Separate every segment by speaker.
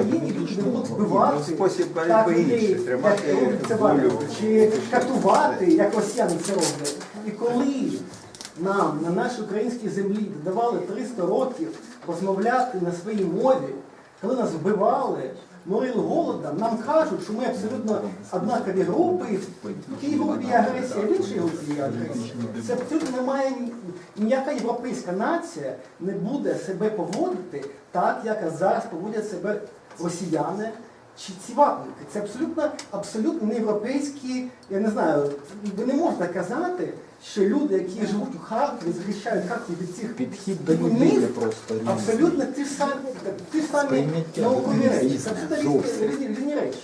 Speaker 1: Україні вбивати
Speaker 2: Спосіб
Speaker 1: так
Speaker 2: боротьби
Speaker 1: людей,
Speaker 2: тримати волю.
Speaker 1: чи катувати, як росіяни це роблять. І коли нам на нашій українській землі давали 300 років розмовляти на своїй мові, коли нас вбивали, морили голодом, нам кажуть, що ми абсолютно однакові групи, в тій групі є агресія, в іншій групі є агресія. Це абсолютно немає ні- ніяка європейська нація не буде себе поводити так, як зараз поводять себе росіяни чи ці ватники. Це абсолютно, абсолютно не європейські, я не знаю, ви не можете казати, що люди, які живуть у Харкові, захищають Харків від цих
Speaker 3: Підхід до людини просто.
Speaker 1: Абсолютно ті ж самі, ті ж самі наукові речі. Це абсолютно різні, різні, різні речі.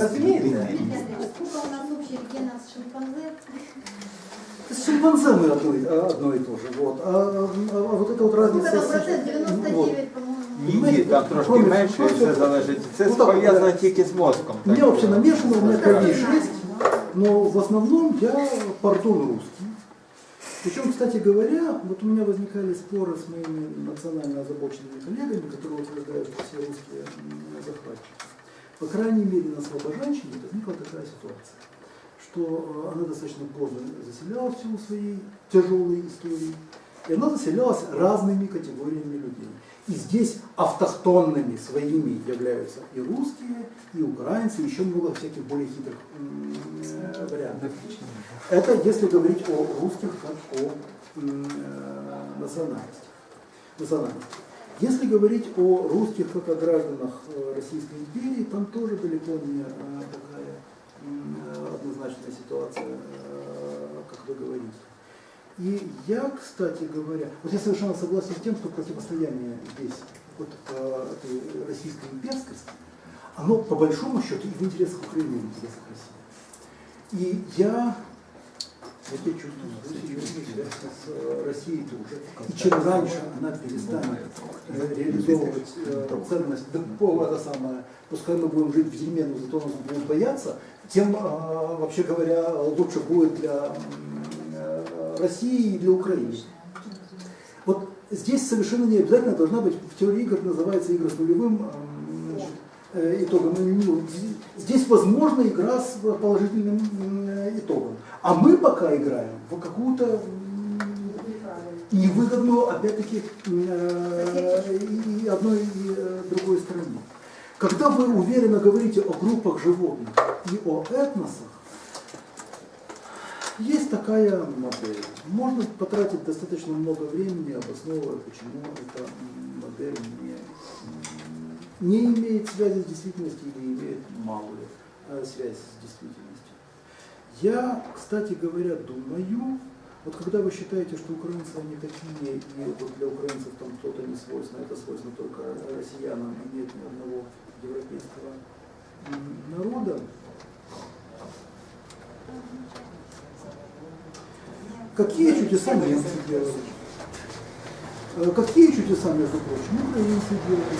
Speaker 1: Розумієте?
Speaker 4: Сколько у нас общих генов с шимпанзе?
Speaker 5: С шимпанзе мы одно, одно и то же. Вот. А, а- а вот эта вот разница...
Speaker 4: там
Speaker 5: с-
Speaker 4: процент?
Speaker 5: вот.
Speaker 4: 99, по-моему.
Speaker 2: Ні, ні, там трошки
Speaker 5: Кроме-
Speaker 2: менше, і все залежить. Це
Speaker 5: Ну, так,
Speaker 2: пов'язано
Speaker 5: да.
Speaker 2: тільки з мозком.
Speaker 5: У меня
Speaker 2: так.
Speaker 5: вообще намешано, у меня крови 6, но в основном я пардон русский. Причем, кстати говоря, вот у меня возникали споры с моими национально озабоченными коллегами, которые утверждают, что все русские м, захватчики. По крайней мере, на Слобожанщине возникла такая ситуация, что э, она достаточно поздно заселялась в силу своей тяжелой истории, и она заселялась разными категориями людей. И здесь автохтонными своими являются и русские, и украинцы, и еще много всяких более хитрых э, вариантов. Это если говорить о русских как о э, национальности. национальности. Если говорить о русских как о гражданах э, Российской империи, там тоже далеко не такая однозначная ситуация, как вы говорите. И я, кстати говоря, вот я совершенно согласен с тем, что противостояние здесь вот э, этой российской имперскости, оно по большому счету и в интересах Украины, и в интересах России. И я, вот я чувствую, свою серьезную связь с Россией тоже. И чем раньше она перестанет э, реализовывать э, ценность, да, по- это самое, пускай мы будем жить в дерьме, но зато нас будут бояться, тем, э, вообще говоря, лучше будет для России и для Украины. Вот здесь совершенно не обязательно должна быть, в теории игр называется игра с нулевым значит, э, итогом. Ну, Здесь возможна игра с положительным итогом. А мы пока играем в какую-то невыгодную, опять-таки, э, и одной, и э, другой стороне. Когда вы уверенно говорите о группах животных и о этносах, есть такая модель. Можно потратить достаточно много времени, обосновывая, почему эта модель не, не имеет связи с действительностью или имеет малую э, связь с действительностью. Я, кстати говоря, думаю, вот когда вы считаете, что украинцы они такие, и вот для украинцев там кто-то не свойственно, это свойственно только россиянам, и нет ни одного европейского народа, Какие чудеса немцы делали? Э, Какие чудеса, между прочим, украинцы делали?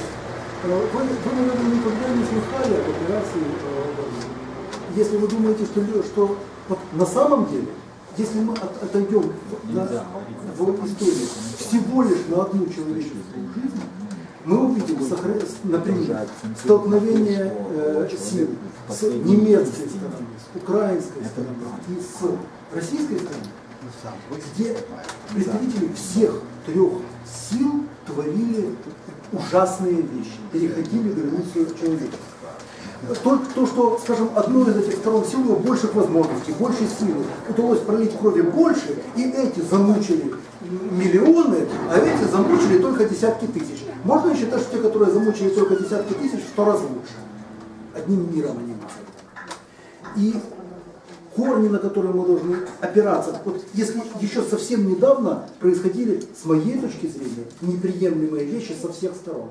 Speaker 5: Э, Вы, вы, наверное, никогда не слыхали об операции э. Если вы думаете, что, что вот на самом деле, если мы от- отойдем в, на- в историю всего лишь на одну человеческую жизнь, мы увидим, например, столкновение э, сил с немецкой стороны, с украинской стороны и с российской стороны, где представители всех трех сил творили ужасные вещи, переходили границу человечества. Только то, что, скажем, одной из этих сторон сил было больших возможностей, больше силы, удалось пролить крови больше, и эти замучили миллионы, а эти замучили только десятки тысяч. Можно считать, что те, которые замучили только десятки тысяч, в сто раз лучше. Одним миром они мазали. И корни, на которые мы должны опираться. Вот если еще совсем недавно происходили, с моей точки зрения, неприемлемые вещи со всех сторон.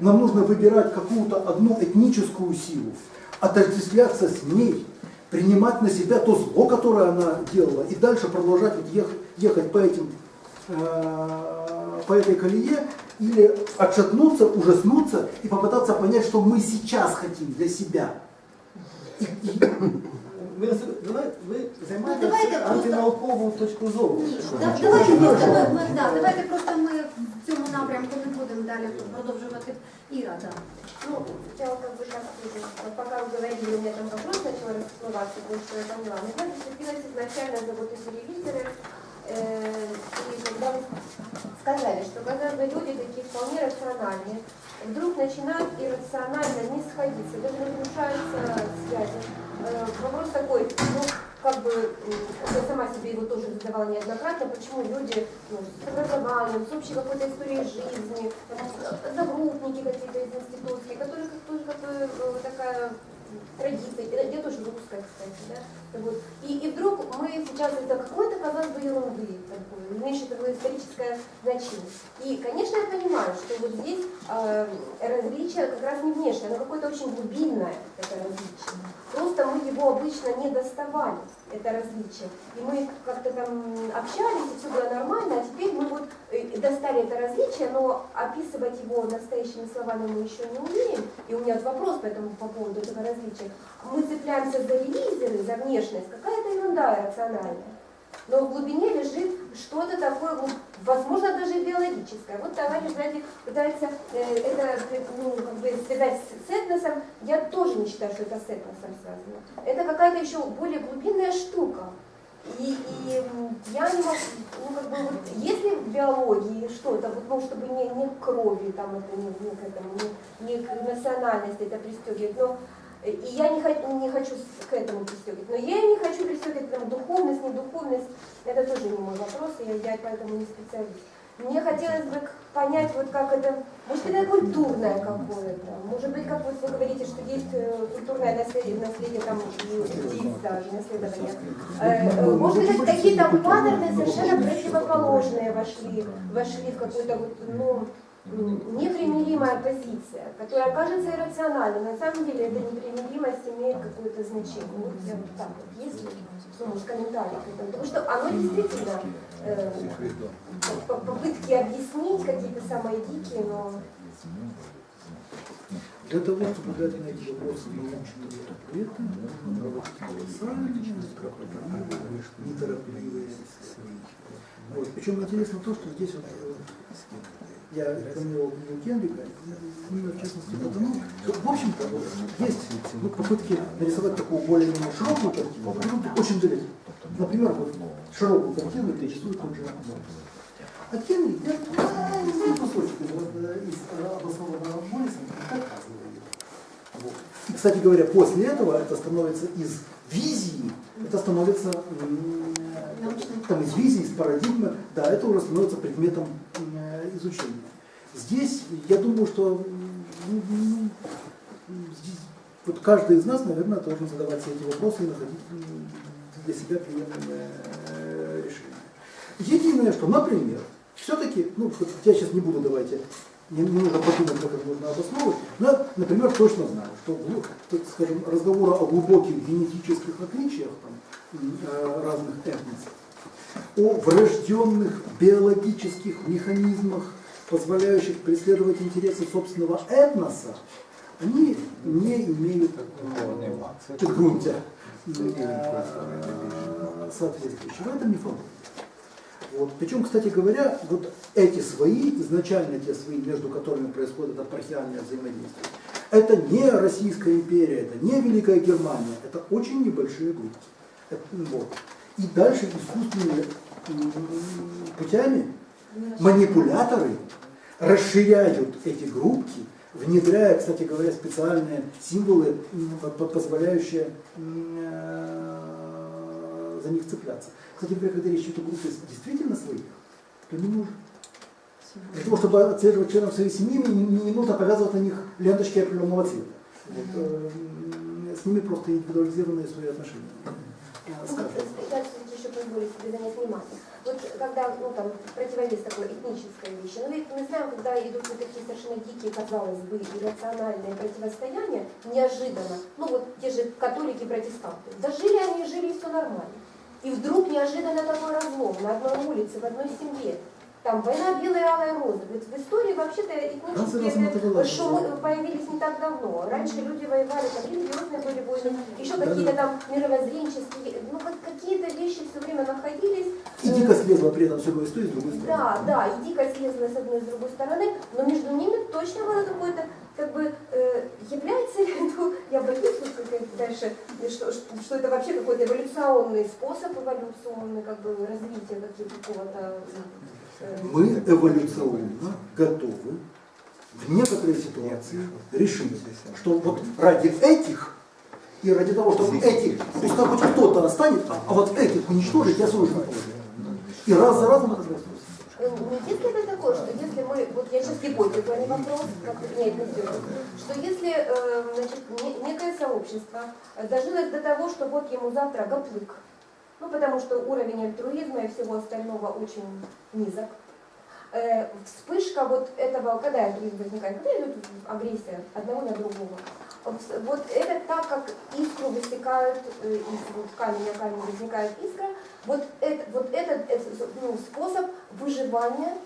Speaker 5: Нам нужно выбирать какую-то одну этническую силу, отождествляться с ней, принимать на себя то зло, которое она делала, и дальше продолжать вот ехать, ехать по, этим, э, по этой колее, или отшатнуться, ужаснуться и попытаться понять, что мы сейчас хотим для себя. И- и
Speaker 1: Ви, ви, ви займаєте
Speaker 4: Ну, давайте просто-
Speaker 1: антинаукову точку зору.
Speaker 4: Ні,
Speaker 1: що
Speaker 4: да-
Speaker 1: ви
Speaker 4: Давайте
Speaker 1: хочете.
Speaker 4: просто ми, ми- да, давайте просто ми в цьому напрямку не будемо далі продовжувати Іра. Да. Ну,
Speaker 3: сначала как бы так тоже, вот пока вы говорили, у меня там вопрос начал расплываться, потому что я поняла. Но я зацепилась изначально за вот эти телевизоры, э, и когда вы сказали, что когда бы люди такие вполне рациональные, вдруг начинают иррационально не сходиться, даже разрушаются связи. Э, вопрос такой, ну, как бы, м, я сама себе его тоже задавала неоднократно, почему люди ну, с образованием, с общей какой-то историей жизни, загруппники какие-то из институтских, которые как э, такая традиция, я тоже русская, кстати, да, вот. И, и вдруг мы сейчас из-за какой-то, казалось бы, ерунды, такой, имеющей такое историческое значение. И, конечно, я понимаю, что вот здесь э, различие как раз не внешнее, оно какое-то очень глубинное, это различие. Просто мы его обычно не доставали, это различие. И мы как-то там общались, и все было нормально, а теперь мы вот э, достали это различие, но описывать его настоящими словами мы еще не умеем. И у меня вопрос по этому по поводу этого различия. Мы цепляемся за релизеры, за внешность, какая-то ерунда рациональная. Но в глубине лежит что-то такое, ну, возможно, даже биологическое. Вот товарищ сзади пытается э, это ну, как бы связать с, этносом. Я тоже не считаю, что это с этносом связано. Это какая-то еще более глубинная штука. И, и я не могу, ну как бы вот, если в биологии что-то, вот, ну, чтобы не, не к крови, там это не, не к этому, не, не к национальности это пристегивать, но э, и я не, не хочу к этому пристегивать, но я не хочу пристегивать там, духовность, не духовность, это тоже не мой вопрос, я, я поэтому не специалист. Мне хотелось бы понять, вот как это, может это культурное какое-то, может быть, как вот вы говорите, что есть э, культурное наследие, наследие там у птиц даже, наследование. Э, э, Может быть, какие-то паттерны совершенно противоположные вошли, вошли в какую-то вот, ну, непримиримая позиция, которая кажется иррациональной, на самом деле эта непримиримость имеет какое-то значение. Вот я вот так вот, если, ну, может, комментарий к этому, потому что оно действительно э, по- попытки объяснить какие-то самые дикие, но
Speaker 5: Для того, чтобы дать на эти вопросы научные ответы, нужно проводить колоссальные, кропотливые, неторопливые исследования. Вот. Причем интересно то, что здесь вот, э, я рекламировал книгу Генрика, в частности потому, что, в общем-то, есть ну, попытки нарисовать такую более-менее широкую картину, а очень далеко. Например, вот широкую картину рисует тот же. А Генрик взял маленький кусочек из, э, из э, обоснованного Моррисом и доказывает. Вот. И, кстати говоря, после этого это становится из визии, это становится там, из визии, из парадигмы, да, это уже становится предметом э, изучения. Здесь, я думаю, что ну, здесь, вот каждый из нас, наверное, должен задавать себе эти вопросы и находить для себя приемлемое э, решение. Единое, что, например, все-таки, ну, я сейчас не буду, давайте, не, не нужно подумать, как это можно обосновывать, но например, точно знаю, что, ну, скажем, разговора о глубоких генетических отличиях там, э, разных этносов, о врожденных биологических механизмах, позволяющих преследовать интересы собственного этноса, они не имеют подгрунтя э, соответствующего. Это мифология. Вот. Причем, кстати говоря, вот эти свои, изначально те свои, между которыми происходит апархиальное взаимодействие, это не Российская империя, это не Великая Германия, это очень небольшие группы. Это, вот. И дальше искусственными путями манипуляторы расширяют эти группки, внедряя, кстати говоря, специальные символы, позволяющие э, за них цепляться. Кстати говоря, когда речь идет о группе действительно своих, то не нужно. Для того, чтобы отслеживать членов своей семьи, не, не- нужно повязывать на них ленточки определенного цвета. Вот, э, с ними просто индивидуализированные свои отношения.
Speaker 3: Ну,
Speaker 5: скажем.
Speaker 3: я все-таки еще позволю себе занять внимание. Вот когда, ну, там, противовес такой этнической вещи, но ведь мы знаем, когда идут вот такие совершенно дикие, казалось бы, иррациональные противостояния, неожиданно, ну вот те же католики, протестанты, да жили они, жили, и все нормально. И вдруг неожиданно такой разлом на одной улице, в одной семье. Там война белая, алая роза. Ведь в истории вообще-то этнические шумы появились не так давно. Раньше люди воевали, там религиозные были войны, еще какие-то там мировоззренческие, ну как какие-то вещи все время находились.
Speaker 5: И дико слезла при этом с одной и с другой стороны.
Speaker 3: Да, да, и дико слезла с одной и с другой стороны, но между ними точно было какое-то, как бы, э, является дальше, и что, что, что это вообще какой-то эволюционный способ, эволюционный как бы развития какого-то... э,
Speaker 5: Мы эволюционно готовы в некоторые ситуации решить, что вот ради этих и ради того, чтобы этих, пускай хоть кто-то останет, а, вот этих уничтожить, я положу. И раз за разом это происходит.
Speaker 3: Не ли это такое, что если мы, вот я сейчас гипотезу, а не вопрос, как принять не сделать, что если э, значит, не- некое сообщество дожилось до того, что вот ему завтра гоплык, ну потому что уровень альтруизма и всего остального очень низок, э, вспышка вот этого, когда альтруизм возникает, когда идет агрессия одного на другого, вот, это так, как искру высекают э, из вот камень на камень возникает искра, вот, это, вот этот ну, способ выживания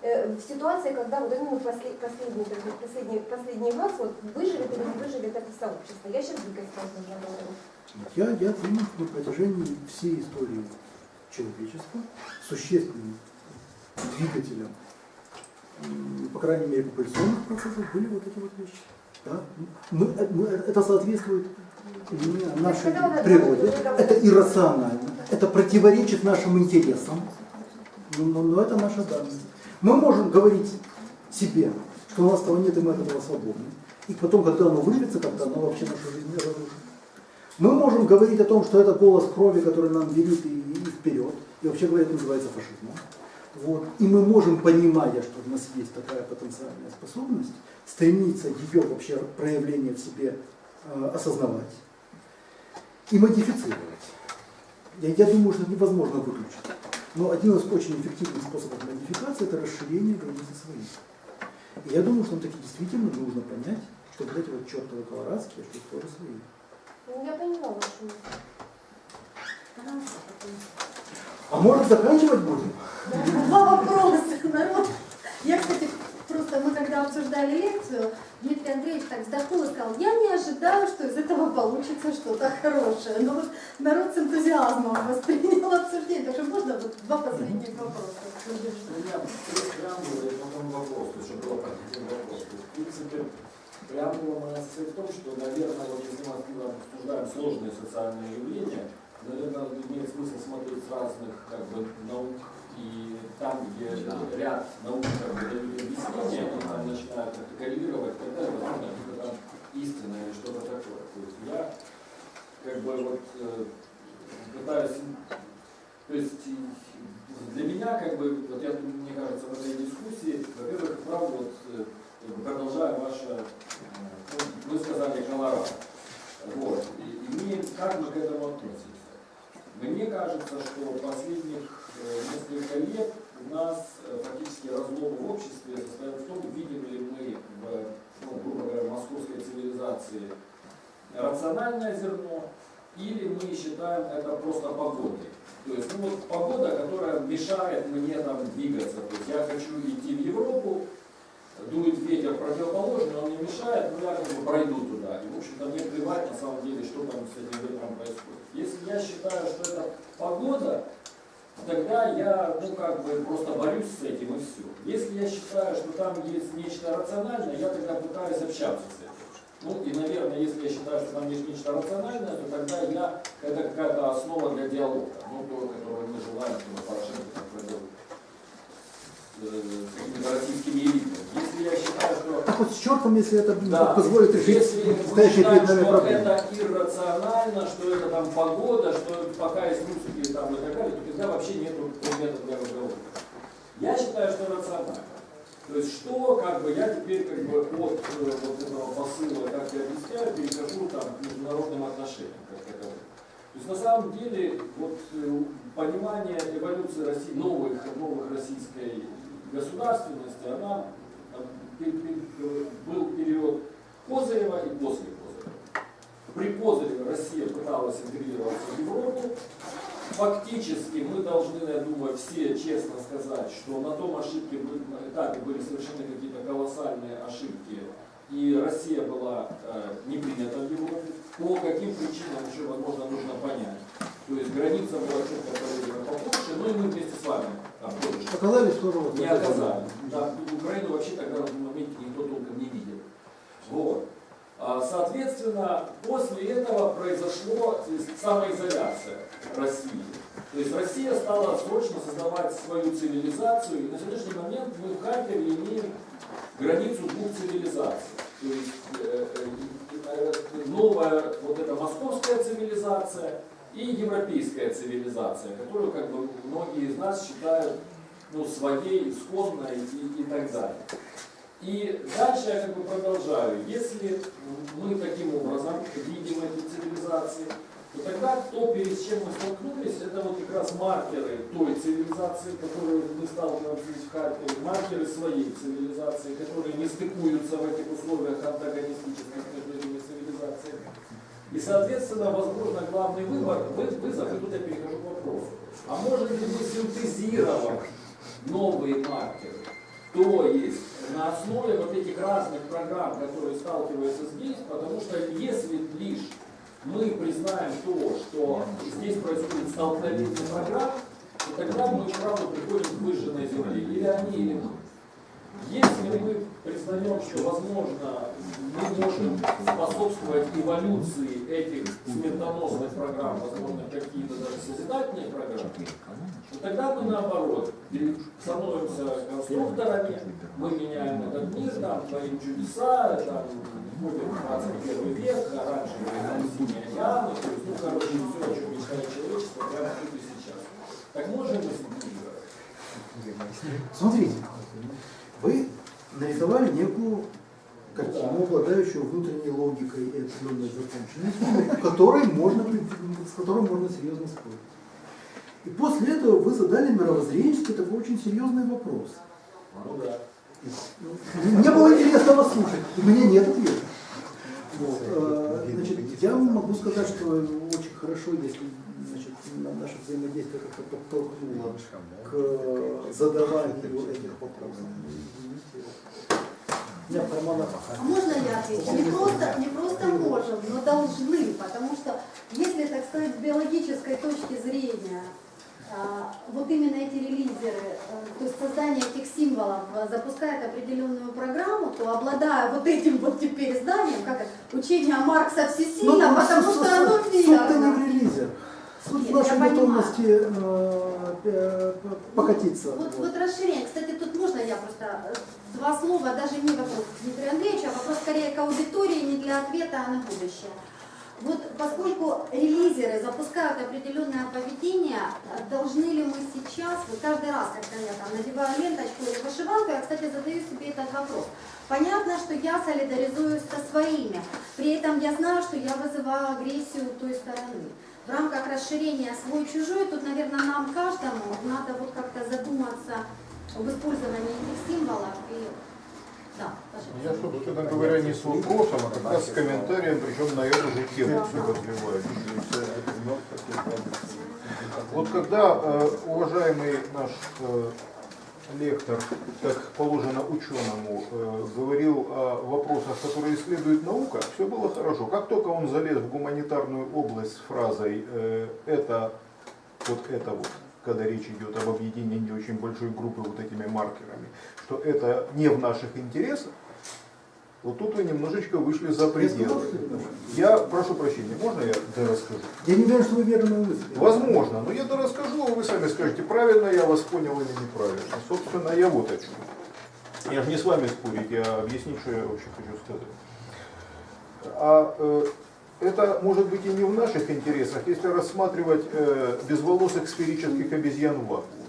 Speaker 3: э, в ситуации, когда вот именно послед- последний, последний, последний раз вот выживет или не выживет это сообщество. Я сейчас дикость просто говорю.
Speaker 5: Я, я думаю, что на протяжении всей истории человечества существенным двигателем, по крайней мере, популяционных процессов были вот эти вот вещи. Да? Мы, э, мы- это соответствует м, нашей природе,
Speaker 3: это-
Speaker 5: иррационально, это противоречит нашим интересам, но, но- это наша данность. Мы можем говорить себе, что у нас того нет, и мы от этого свободны. И потом, когда оно выльется, когда оно вообще нашу жизнь разрушит. Мы можем говорить о том, что это голос крови, который нам велит и, и вперед. И вообще говоря, это называется фашизмом. Вот. И мы можем, понимая, что у нас есть такая потенциальная способность, стремиться ее вообще проявление в себе э, осознавать и модифицировать. Я, я думаю, что это невозможно выключить. Но один из очень эффективных способов модификации – это расширение границы своих. И я думаю, что нам таки действительно нужно понять, что вот эти вот чертовы колорадские, что тоже свои.
Speaker 3: Я поняла вашу мысль.
Speaker 5: А может заканчивать будем?
Speaker 4: Два вопроса, народ. Я, кстати, просто мы когда обсуждали лекцию, Дмитрий Андреевич так вздохнул и сказал, я не ожидаю, что из этого получится что-то хорошее. Но вот народ с энтузиазмом воспринял обсуждение. Так что можно вот два последних вопроса?
Speaker 6: У меня есть преамбула и потом вопрос, чтобы было один вопрос. В принципе, преамбула моя состоит в том, что, наверное, вот если мы обсуждаем сложные социальные явления, наверное, имеет смысл смотреть с разных как бы, наук, и там, где ряд наук как бы, дают объяснения, они там начинают как-то коррелировать, далее, возможно, это там истина или что-то такое. То есть я как бы вот э, пытаюсь то есть для меня, как бы, вот я, мне кажется, в этой дискуссии, во-первых, правда, вот, э, продолжая ваше, э, ну, вы сказали Колорадо. Вот. И, и мне, как мы к этому относимся? Мне кажется, что последних э, несколько лет у нас э, фактически разлом в обществе состоит в том, видим ли мы в, ну, грубо говоря, московской цивилизации рациональное зерно, или мы считаем это просто погодой. То есть, ну вот погода, которая мешает мне там двигаться. То есть я хочу идти в Европу, дует ветер противоположный, он не мешает, но я как бы пройду И, в общем-то, мне плевать на самом деле, что там с этим ветром происходит. Если я считаю, что это погода, тогда я, ну, как бы просто борюсь с этим и все. Если я считаю, что там есть нечто рациональное, я тогда пытаюсь общаться с этим. Ну и, наверное, если я считаю, что там есть нечто рациональное, то тогда я, это какая-то основа для диалога, ну, то, которое мы желаем, чтобы Порошенко провел с, э, с какими-то российскими элитами. Если я считаю, что
Speaker 5: Так вот с чертом, если это
Speaker 6: да,
Speaker 5: позволит решить
Speaker 6: если
Speaker 5: стоящие перед нами проблемы.
Speaker 6: это иррационально, что это там погода, что пока есть русские там и так далее, то тогда вообще нет предмета для разговора. Я считаю, что рационально. То есть что, как бы, я теперь как бы от э, вот этого посыла, как я объясняю, перехожу там к международным отношениям как таковым. То есть на самом деле вот э, понимание эволюции России, новых, новых российской государственности, она был период Козырева и после Козырева. При Козыреве Россия пыталась интегрироваться в Европу. Фактически мы должны, я думаю, все честно сказать, что на том ошибке, на этапе были совершены какие-то колоссальные ошибки, и Россия была э, не принята в Европе. По каким причинам еще, возможно, нужно понять. То есть граница была четко определена по Польше, ну и мы вместе с вами
Speaker 5: Оказались тоже вот
Speaker 6: не оказали. Да, Украину вообще тогда в моменте никто толком не видел. Вот. А, Соответственно, после этого произошло самоизоляция России. То есть Россия стала срочно создавать свою цивилизацию, и на сегодняшний момент мы в Харькове имеем границу двух цивилизаций. То есть э, э, э, новая вот эта московская цивилизация и европейская цивилизация, которую как бы многие из нас считают ну, своей, исконной и, и так далее. И дальше я как бы продолжаю. Если мы таким образом видим эти цивилизации, то тогда то, перед чем мы столкнулись, это вот как раз маркеры той цивилизации, которую мы сталкиваемся здесь в Харькове, маркеры своей цивилизации, которые не стыкуются в этих условиях антагонистических. И, соответственно, возможно, главный выбор, вы- вызов, и тут я перехожу к вопросу. А может ли мы синтезировать новые маркеры? То есть на основе вот этих разных программ, которые сталкиваются здесь, потому что если лишь мы признаем то, что здесь происходит столкновение программ, то тогда мы вправду приходим к выжженной земле. Или они, или мы. Если мы признаем, что, возможно, мы можем способствовать эволюции этих смертоносных программ, возможно, какие-то даже созидательные программы, то тогда мы наоборот становимся конструкторами, мы меняем этот мир, там, творим чудеса, там, входим в 21 век, оранжевые там, синие океаны, то есть, ну, короче, все, о чем мечтает человечество, прямо тут и сейчас. Так можем мы?
Speaker 5: Смотрите, нарисовали некую картину, обладающую внутренней логикой и определенной законченностью, которой можно, с которой можно серьезно спорить. И после этого вы задали мировоззренческий такой очень серьезный вопрос.
Speaker 6: Ну да.
Speaker 5: Мне было интересно вас слушать, у меня нет ответа. Вот. э, Значит, я вам могу сказать, что очень хорошо, если значит, на наше взаимодействие как-то подтолкнуло к задаванию этих вопросов.
Speaker 4: А можно я отвечу? Не просто, не просто можем, но должны, потому что если, так сказать, с биологической точки зрения а, вот именно эти релизеры, э, то есть создание этих символов э, запускает определенную программу, то обладая вот этим вот теперь знанием, как это, учение Маркса всесильно,
Speaker 5: Ну,
Speaker 4: потому
Speaker 5: суть-
Speaker 4: что оно
Speaker 5: суть- Суть-то не
Speaker 4: верно.
Speaker 5: в релизе. Суть
Speaker 4: Нет,
Speaker 5: в нашей
Speaker 4: я понимаю.
Speaker 5: готовности э, э, покатиться.
Speaker 4: Вот,
Speaker 5: Вот.
Speaker 4: вот расширение. Кстати, тут можно я просто э, два слова, даже не вопрос к Дмитрию Андреевичу, а вопрос скорее к аудитории, не для ответа, а на будущее. Вот поскольку релизеры запускают определенное поведение, должны ли мы сейчас, вот каждый раз, когда я там надеваю ленточку или вышиванку, я, кстати, задаю себе этот вопрос. Понятно, что я солидаризуюсь со своими, при этом я знаю, что я вызываю агрессию той стороны. В рамках расширения свой-чужой, тут, наверное, нам каждому надо вот как-то задуматься об использовании этих символов и... Да,
Speaker 7: Я, собственно говоря, не с вопросом, а как раз с комментарием, причем на эту же тему все. Вот когда э, уважаемый наш э, лектор, как положено ученому, э, говорил о вопросах, которые исследует наука, все было хорошо. Как только он залез в гуманитарную область с фразой «это вот это вот», когда речь идет об объединении очень большой группы вот этими маркерами, что это не в наших интересах, вот тут вы немножечко вышли за пределы. Я прошу прощения, можно я расскажу?
Speaker 5: Я не уверен, что вы верно выступили.
Speaker 7: Возможно, но я расскажу, а вы сами скажете, правильно я вас понял или неправильно. Собственно, я вот о чем. Я же не с вами спорить, я объяснить, что я вообще хочу сказать. А э, это может быть и не в наших интересах, если рассматривать э, безволосых сферических обезьян в вакууме.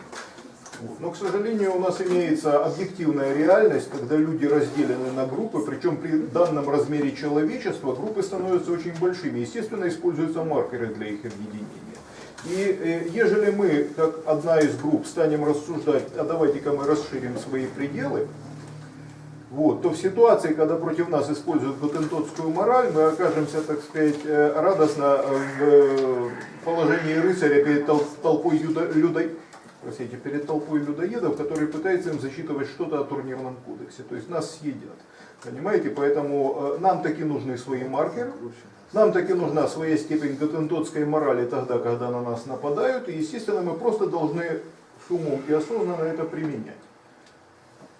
Speaker 7: Но, к сожалению, у нас имеется объективная реальность, когда люди разделены на группы, причем при данном размере человечества группы становятся очень большими. Естественно, используются маркеры для их объединения. И э, ежели мы, как одна из групп, станем рассуждать, а давайте-ка мы расширим свои пределы, вот, то в ситуации, когда против нас используют готентотскую мораль, мы окажемся, так сказать, э, радостно в э, положении рыцаря перед тол- толпой юдо- людо- простите, перед толпой людоедов, которые пытаются им засчитывать что-то о турнирном кодексе. То есть нас съедят. Понимаете? Поэтому э, нам таки нужны свои маркеры, нам таки нужна своя степень готентотской морали тогда, когда на нас нападают, и, естественно, мы просто должны с умом и осознанно это применять.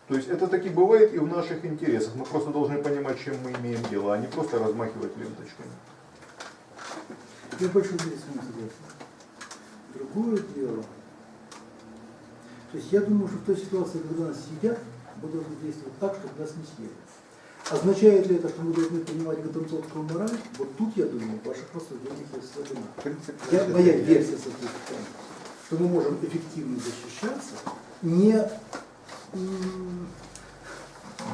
Speaker 7: То есть это таки бывает и в наших интересах. Мы просто должны понимать, чем мы имеем дело, а не просто размахивать ленточками.
Speaker 5: Я мере с вами согласен. Другое дело. То есть я думаю, что в той ситуации, когда нас съедят, мы должны действовать так, чтобы нас не съели. Означает ли это, что мы должны принимать готовцовскую мораль? Вот тут, я думаю, ваших слабина.
Speaker 2: Принцип
Speaker 5: Я, моя версия соответствует что мы можем эффективно защищаться, не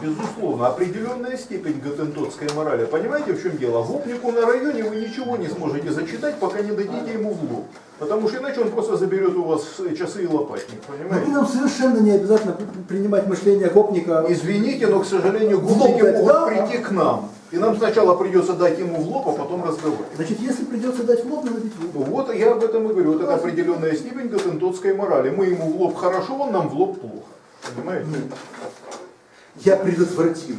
Speaker 7: Безусловно, определенная степень готентотской морали. Понимаете, в чем дело? Гопнику на районе вы ничего не сможете зачитать, пока не дадите ему в лоб. Потому что иначе он просто заберет у вас часы и лопатник,
Speaker 5: но
Speaker 7: понимаете?
Speaker 5: нам совершенно не обязательно принимать мышление гопника.
Speaker 7: Извините, но, к сожалению, гопники могут
Speaker 5: да?
Speaker 7: прийти к нам. И нам сначала придется дать ему в лоб, а потом разговаривать.
Speaker 5: Значит, если придется дать в лоб, надо бить в лоб.
Speaker 7: Вот я об этом и говорю. Вот это определенная степень готентотской морали. Мы ему в лоб хорошо, он нам в лоб плохо. Понимаете?
Speaker 5: Я предотвратил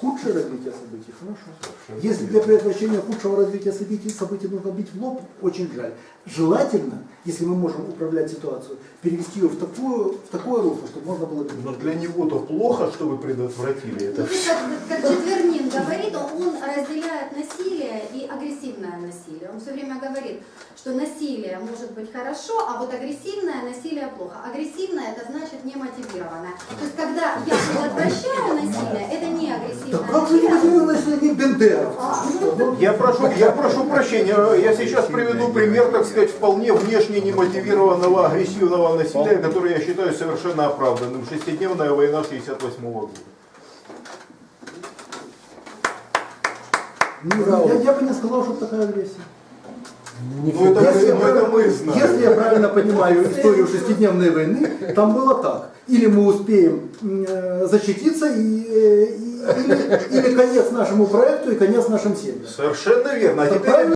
Speaker 5: худшее развитие событий, хорошо. Если для предотвращения худшего развития событий, событий нужно бить в лоб, очень жаль. Желательно, если мы можем управлять ситуацию, перевести ее в, такую, в такое русло, чтобы можно было бить.
Speaker 7: Но для него-то плохо, что вы предотвратили это.
Speaker 4: Ну, как, как Четвернин говорит, он разделяет насилие и агрессивное насилие. Он все время говорит, что насилие может быть хорошо, а вот агрессивное насилие плохо. Агрессивное это значит немотивированное. То есть когда я предотвращаю насилие, это не
Speaker 5: Да как же мотивировано, если они бендеровцы?
Speaker 7: Я прошу, я прошу прощения, я сейчас приведу пример, так сказать, вполне внешне немотивированного агрессивного насилия, который я считаю совершенно оправданным. Шестидневная война 68 года.
Speaker 5: Ну, я, я бы не сказал, что такая агрессия.
Speaker 7: Ну это,
Speaker 5: Если,
Speaker 7: ну, это мы знаем.
Speaker 5: если я правильно понимаю историю шестидневной войны, там было так. Или мы успеем э, защититься, и, э, и- или, или конец нашему проекту, и конец нашим семьям.
Speaker 7: Совершенно верно. А теперь?